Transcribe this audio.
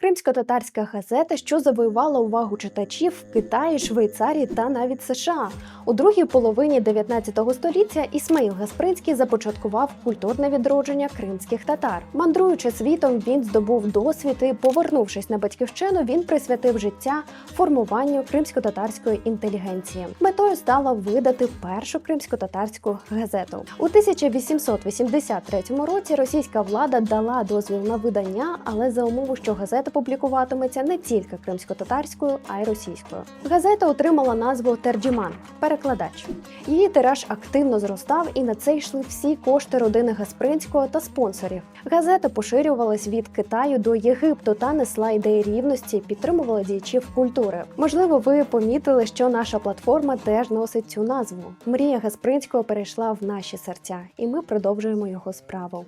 Кримсько-татарська газета, що завоювала увагу читачів в Китаї, Швейцарії та навіть США. У другій половині 19 століття Ісмаїл Гаспринський започаткував культурне відродження кримських татар. Мандруючи світом, він здобув досвід і, повернувшись на батьківщину, він присвятив життя формуванню кримсько-татарської інтелігенції. Метою стало видати першу кримсько-татарську газету. У 1883 році російська влада дала дозвіл на видання, але за умови, що газета публікуватиметься не тільки кримсько-татарською, а й російською. Газета отримала назву Терджіман перекладач. Її тираж активно зростав, і на це йшли всі кошти родини Гаспринського та спонсорів. Газета поширювалась від Китаю до Єгипту та несла ідеї рівності, підтримувала діячів культури. Можливо, ви помітили, що наша платформа теж носить цю назву. Мрія Гаспринського перейшла в наші серця, і ми продовжуємо його справу.